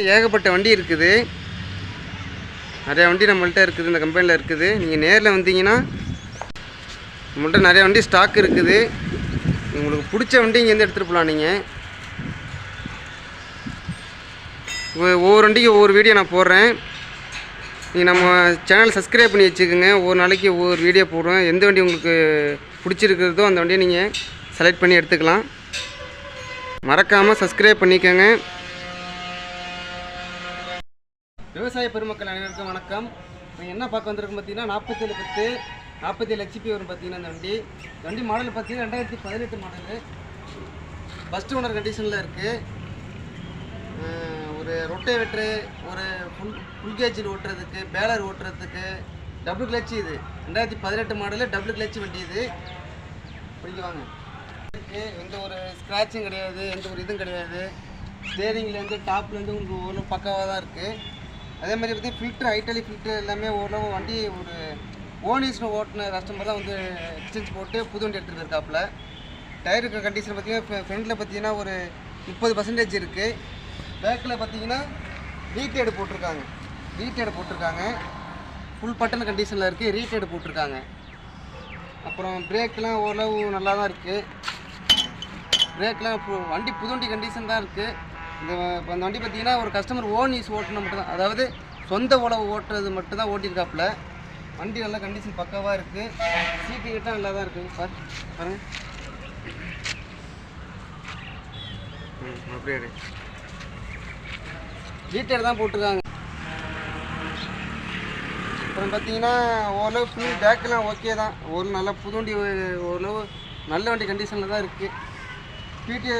ஏகப்பட்ட வண்டி இருக்குது. நிறையா வண்டி நம்மள்கிட்ட இருக்குது இந்த கம்பெனியில் இருக்குது. நீங்கள் நேரில் வந்தீங்கன்னா நம்மள்கிட்ட நிறைய வண்டி ஸ்டாக் இருக்குது. உங்களுக்கு பிடிச்ச வண்டி இங்கேருந்து எடுத்துகிட்டு போகலாம் நீங்கள் ஒவ்வொரு வண்டிக்கு ஒவ்வொரு வீடியோ நான் போடுறேன். நீங்கள் நம்ம சேனல் சப்ஸ்கிரைப் பண்ணி வச்சுக்கோங்க. ஒவ்வொரு நாளைக்கு ஒவ்வொரு வீடியோ போடுறோம் எந்த வண்டி உங்களுக்கு பிடிச்சிருக்கிறதோ அந்த வண்டியை நீங்கள் செலக்ட் பண்ணி எடுத்துக்கலாம். மறக்காமல் சப்ஸ்கிரைப் பண்ணிக்கோங்க. விவசாய பெருமக்கள் அனைவருக்கும் வணக்கம். நீங்கள் என்ன பார்க்க வந்திருக்கோம் பார்த்தீங்கன்னா நாற்பத்தேழு பத்து நாற்பத்தேழு ஹெச்பி வரும் பார்த்தீங்கன்னா இந்த வண்டி. வண்டி மாடல் பார்த்தீங்கன்னா ரெண்டாயிரத்தி பதினெட்டு மாடலு ஃபஸ்ட் ஓனர் கண்டிஷனில் இருக்குது ஒரு ரொட்டேவேட்ரு ஒரு ஃபுல் ஃபுல் கேஜில் ஓட்டுறதுக்கு பேலர் ஓட்டுறதுக்கு டபுள் கிளச்சு இது. ரெண்டாயிரத்தி பதினெட்டு மாடலு டபுள் கிளச்சு வண்டி இது. பிடிக்குவாங்க எந்த ஒரு ஸ்க்ராட்சும் கிடையாது எந்த ஒரு இதுவும் கிடையாது. ஸ்டேரிங்லேருந்து டாப்லேருந்து உங்களுக்கு ஓரளவு பக்காவாக தான் இருக்குது அதே மாதிரி பார்த்தீங்கன்னா ஃபில்ட்ரு ஐட்டலி ஃபில்ட்ரு எல்லாமே ஓரளவு வண்டி ஒரு ஓனிஸில் ஓட்டின கஸ்டமர் தான் வந்து எக்ஸ்சேஞ்ச் போட்டு புது வண்டி எடுத்துகிட்டு இருக்காப்புல டயர் இருக்கிற கண்டிஷன் பார்த்திங்கன்னா ஃப்ரண்டில் பார்த்தீங்கன்னா ஒரு முப்பது பர்சன்டேஜ் இருக்குது பேக்கில் பார்த்தீங்கன்னா ரீட்டேடு போட்டிருக்காங்க. ரீட்டேடு போட்டிருக்காங்க. ஃபுல் பட்டன் கண்டிஷனில் இருக்குது ரீட்டேடு போட்டிருக்காங்க. அப்புறம் பிரேக்கெலாம் ஓரளவு நல்லா தான் இருக்குது பிரேக்கெலாம் வண்டி புது வண்டி கண்டிஷன் தான் இருக்குது இந்த இப்போ அந்த வண்டி பார்த்தீங்கன்னா ஒரு கஸ்டமர் ஓன் யூஸ் ஓட்டணும் மட்டும்தான். அதாவது சொந்த உழவு ஓட்டுறது மட்டும்தான் ஓட்டியிருக்காப்புல. வண்டி நல்லா கண்டிஷன் பக்காவாக இருக்குது சீட்டு கிட்ட நல்லா தான் இருக்குது சார் பாருங்க. ம் அப்படியே டீட்டெயில் தான் போட்டிருக்காங்க. அப்புறம் பார்த்தீங்கன்னா ஓரளவு ஃபுல் பேக்கெல்லாம் ஓகே தான். ஒரு நல்ல புது வண்டி ஓரளவு நல்ல வண்டி கண்டிஷனில் தான் இருக்குது பிடி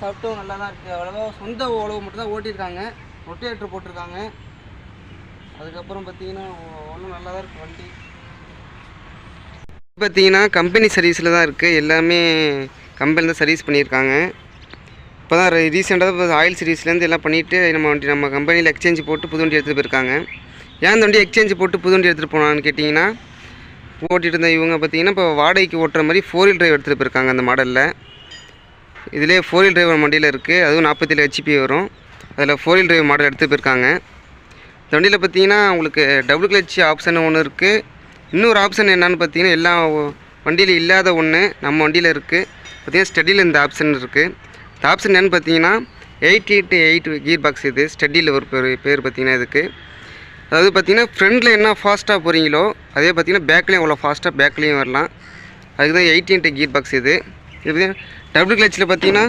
சாப்பிட்டும் நல்லா தான் இருக்குது அவ்வளோவா சொந்த உழவு மட்டும் தான் ஓட்டியிருக்காங்க. ரொட்டேட்டர் போட்டிருக்காங்க. அதுக்கப்புறம் பார்த்தீங்கன்னா ஒன்றும் நல்லா தான் இருக்குது வண்டி. பார்த்தீங்கன்னா கம்பெனி சர்வீஸில் தான் இருக்குது எல்லாமே கம்பெனியில் தான் சர்வீஸ் பண்ணியிருக்காங்க. இப்போ தான் ரீசெண்டாக ஆயில் சர்வீஸ்லேருந்து எல்லாம் பண்ணிவிட்டு நம்ம வண்டி நம்ம கம்பெனியில் எக்ஸ்சேஞ்ச் போட்டு புது வண்டி எடுத்துகிட்டு போயிருக்காங்க. ஏன் அந்த வண்டி எக்ஸ்சேஞ்ச் போட்டு புது வண்டி எடுத்துகிட்டு போனான்னு கேட்டிங்கன்னா ஓட்டிகிட்டு இருந்த இவங்க பார்த்தீங்கன்னா இப்போ வாடகைக்கு ஓட்டுற மாதிரி ஃபோர் வீல் டிரைவ் எடுத்துகிட்டு போயிருக்காங்க அந்த மாடலில் இதிலே ஃபோர் வீல் டிரைவர் வண்டியில் இருக்குது அதுவும் நாற்பத்தேழு ஹெச்பி வரும். அதில் ஃபோர் வீல் டிரைவர் மாடல் எடுத்து போயிருக்காங்க. இந்த வண்டியில் பார்த்தீங்கன்னா உங்களுக்கு டபுள் கிளச் ஆப்ஷன் ஒன்று இருக்குது இன்னொரு ஆப்ஷன் என்னன்னு பார்த்தீங்கன்னா எல்லா வண்டியில் இல்லாத ஒன்று நம்ம வண்டியில் இருக்குது பார்த்திங்கன்னா ஸ்டடியில் இந்த ஆப்ஷன் இருக்குது இந்த ஆப்ஷன் என்னென்னு பார்த்தீங்கன்னா eight eight eight gear box இது ஸ்டடியில் ஒரு பேர் பேர் பார்த்திங்கன்னா இதுக்கு. அதாவது பார்த்தீங்கன்னா ஃப்ரெண்டில் என்ன ஃபாஸ்ட்டாக போகிறீங்களோ அதே பார்த்தீங்கன்னா பேக்லேயும் அவ்வளோ ஃபாஸ்ட்டாக பேக்லேயும் வரலாம் அதுக்கு தான் எயிட் எயிட் கீர் பாக்ஸ் இது. இது டபுள் கிளச்சில் பார்த்தீங்கன்னா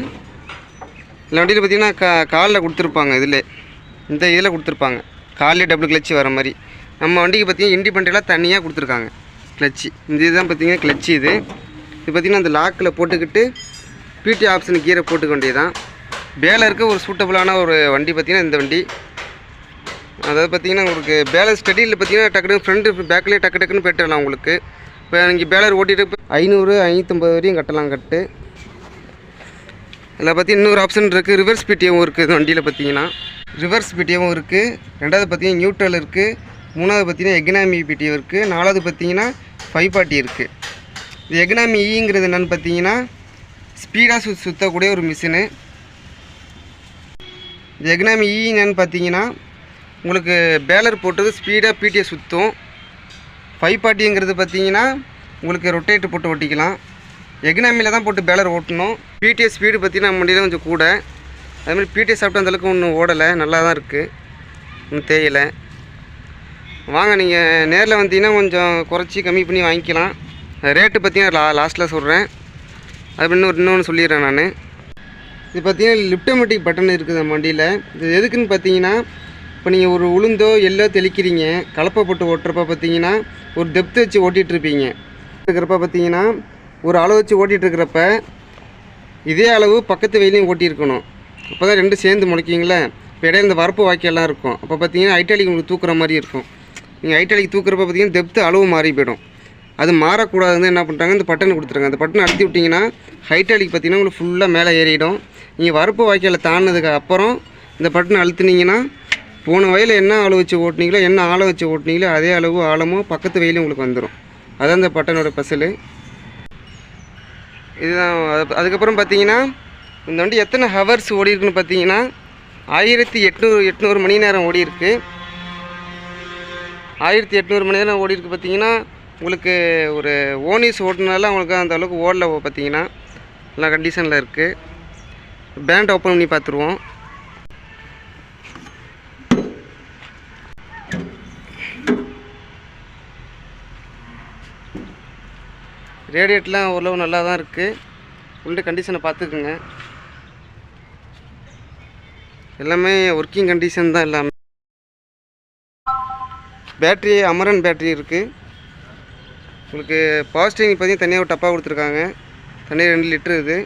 இந்த வண்டியில் பார்த்தீங்கன்னா கா காலில் கொடுத்துருப்பாங்க இதில். இந்த இதில் கொடுத்துருப்பாங்க. காலில் டபுள் கிளச்சு வர மாதிரி. நம்ம வண்டிக்கு பார்த்தீங்கன்னா இண்டிபெண்டெல்லாம் தனியாக கொடுத்துருக்காங்க. கிளச்சி. இந்த இதுதான் பார்த்தீங்கன்னா கிளச்சி இது. இது பார்த்தீங்கன்னா அந்த லாக்கில் போட்டுக்கிட்டு பிடி ஆப்ஷன் கீரை போட்டுக்க வேண்டியதான் தான் இருக்க ஒரு சூட்டபுளான ஒரு வண்டி பார்த்திங்கன்னா இந்த வண்டி. அதாவது பார்த்தீங்கன்னா உங்களுக்கு பேலர் ஸ்டடியில் பார்த்தீங்கன்னா டக்குனு ஃப்ரண்ட்டு பேக்லேயே டக்கு டக்குன்னு போயிட்டுலாம் உங்களுக்கு. இப்போ நீங்கள் பேலர் ஓட்டிகிட்டு ஐநூறு ஐநூற்றம்பது வரையும் கட்டலாம் கட்டு. இதில் பார்த்தி இன்னொரு ஆப்ஷன் இருக்குது ரிவர்ஸ் பிடிஎவும் இருக்குது இந்த வண்டியில் பார்த்தீங்கன்னா. ரிவர்ஸ் பிடிஎவும் இருக்குது ரெண்டாவது பார்த்தீங்கன்னா நியூட்ரல் இருக்குது மூணாவது பார்த்தீங்கன்னா எக்னாமி பிடிஎம் இருக்குது நாலாவது பார்த்தீங்கன்னா ஃபைவ் பார்ட்டி இருக்குது இது எக்னாமி ஈங்கிறது e என்னென்னு பார்த்தீங்கன்னா ஸ்பீடாக சு சுற்றக்கூடிய ஒரு மிஷினு இது எக்னாமி ஈ e என்னன்னு பார்த்தீங்கன்னா உங்களுக்கு பேலர் போட்டது ஸ்பீடாக பிடிஏ சுற்றும் ஃபைவ் பார்ட்டிங்கிறது பார்த்தீங்கன்னா உங்களுக்கு ரொட்டேட்டு போட்டு ஓட்டிக்கலாம் எக்னாமியில் தான் போட்டு பேலர் ஓட்டணும். பிடிஎஸ் ஸ்பீடு பார்த்தீங்கன்னா நம்ம கொஞ்சம் கூட. அதுமாதிரி பிடிஎஸ் சாப்பிட்டு அந்தளவுக்கு ஒன்றும் ஓடலை. நல்லா தான் இருக்குது ஒன்றும் தேயலை. வாங்க நீங்கள் நேரில் வந்தீங்கன்னா கொஞ்சம் குறைச்சி கம்மி பண்ணி வாங்கிக்கலாம். ரேட்டு பார்த்தீங்கன்னா லா லாஸ்ட்டில் சொல்கிறேன் அது இன்னொரு இன்னொன்று சொல்லிடுறேன் நான். இது பார்த்தீங்கன்னா லிப்டோமேட்டிக் பட்டன் இருக்குது அந்த வண்டியில். இது எதுக்குன்னு பார்த்தீங்கன்னா இப்போ நீங்கள் ஒரு உளுந்தோ எள்ளோ தெளிக்கிறீங்க. கலப்பை போட்டு ஓட்டுறப்ப பார்த்தீங்கன்னா ஒரு டெப்த் வச்சு ஓட்டிகிட்ருப்பீங்க இருக்கிறப்ப பார்த்தீங்கன்னா ஒரு அளவு வச்சு ஓட்டிகிட்டு இருக்கிறப்ப இதே அளவு பக்கத்து வெயிலையும் ஓட்டியிருக்கணும். அப்போ தான் ரெண்டும் சேர்ந்து முளைக்கிங்களே. இப்போ இடையில இந்த வரப்பு வாக்கியெல்லாம் இருக்கும். அப்போ பார்த்தீங்கன்னா ஐட்டாலிக் உங்களுக்கு தூக்குற மாதிரி இருக்கும். நீங்கள் ஐட்டாலிக் தூக்குறப்ப பார்த்தீங்கன்னா டெப்த்து அளவு மாறி போயிடும். அது மாறக்கூடாதுன்னு என்ன பண்ணுறாங்க இந்த பட்டன் கொடுத்துருங்க அந்த பட்டன் அழுத்தி விட்டிங்கன்னா ஹைட்டாலிக் பார்த்தீங்கன்னா உங்களுக்கு ஃபுல்லாக மேலே ஏறிடும். நீங்கள் வரப்பு வாய்க்கால தாண்டினதுக்கு அப்புறம் இந்த பட்டன் அழுத்துனீங்கன்னா போன வயலில் என்ன அளவு வச்சு ஓட்டுனீங்களோ என்ன ஆழம் வச்சு ஓட்டுனீங்களோ அதே அளவு ஆழமும் பக்கத்து வயலும் உங்களுக்கு வந்துடும் அதான் இந்த பட்டனோட பசலு. இதுதான் அது- அதுக்கப்புறம் பார்த்தீங்கன்னா இந்த வண்டி எத்தனை ஹவர்ஸ் ஓடி இருக்குன்னு பார்த்தீங்கன்னா ஆயிரத்தி எட்நூறு எட்நூறு மணி நேரம் ஓடி இருக்கு ஆயிரத்தி எட்நூறு மணி நேரம் ஓடி இருக்கு பார்த்தீங்கன்னா உங்களுக்கு ஒரு ஓனிஸ் ஓட்டுனால உங்களுக்கு அந்த அளவுக்கு ஓடல பார்த்தீங்கன்னா நல்லா கண்டிஷனில் இருக்குது பேண்ட் ஓப்பன் பண்ணி பார்த்துருவோம் ரேடியேட்லாம் ஓரளவு நல்லா தான் இருக்குது உள்ள கண்டிஷனை பார்த்துக்குங்க. எல்லாமே ஒர்க்கிங் கண்டிஷன் தான் எல்லாமே. பேட்ரி அமரன் பேட்ரி இருக்குது உங்களுக்கு பவர் ஸ்டேரிங் பார்த்தீங்கன்னா தனியாக ஒரு டப்பா கொடுத்துருக்காங்க. தனியாக ரெண்டு லிட்டரு இது.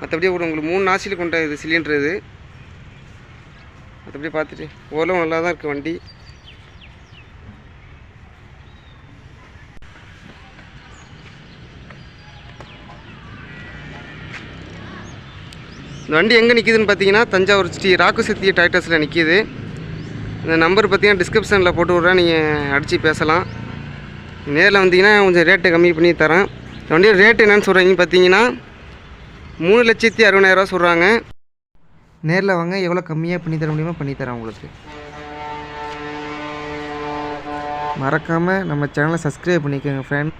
மற்றபடி ஒரு உங்களுக்கு மூணு நாசில் கொண்ட இது சிலிண்டர் இது. மற்றபடி பார்த்துட்டு ஓரளவு நல்லா தான் இருக்குது வண்டி. இந்த வண்டி எங்கே நிற்கிதுன்னு பார்த்தீங்கன்னா தஞ்சாவூர் ஸ்ரீ ராக்குசக்தி டைட்டஸில் நிற்கிது இந்த நம்பர் பார்த்தீங்கன்னா டிஸ்கிரிப்ஷனில் போட்டு விட்றேன் நீங்கள் அடித்து பேசலாம். நேரில் வந்தீங்கன்னா கொஞ்சம் ரேட்டு கம்மி பண்ணி தரேன். இந்த வண்டியோட ரேட் என்னன்னு சொல்கிறீங்க பார்த்தீங்கன்னா மூணு லட்சத்தி அறுபதாயிரரூவா சொல்கிறாங்க நேரில் வாங்க எவ்வளோ கம்மியாக பண்ணி தர முடியுமோ பண்ணி தரேன் உங்களுக்கு. மறக்காமல் நம்ம சேனலை சப்ஸ்கிரைப் பண்ணிக்கோங்க ஃப்ரெண்ட்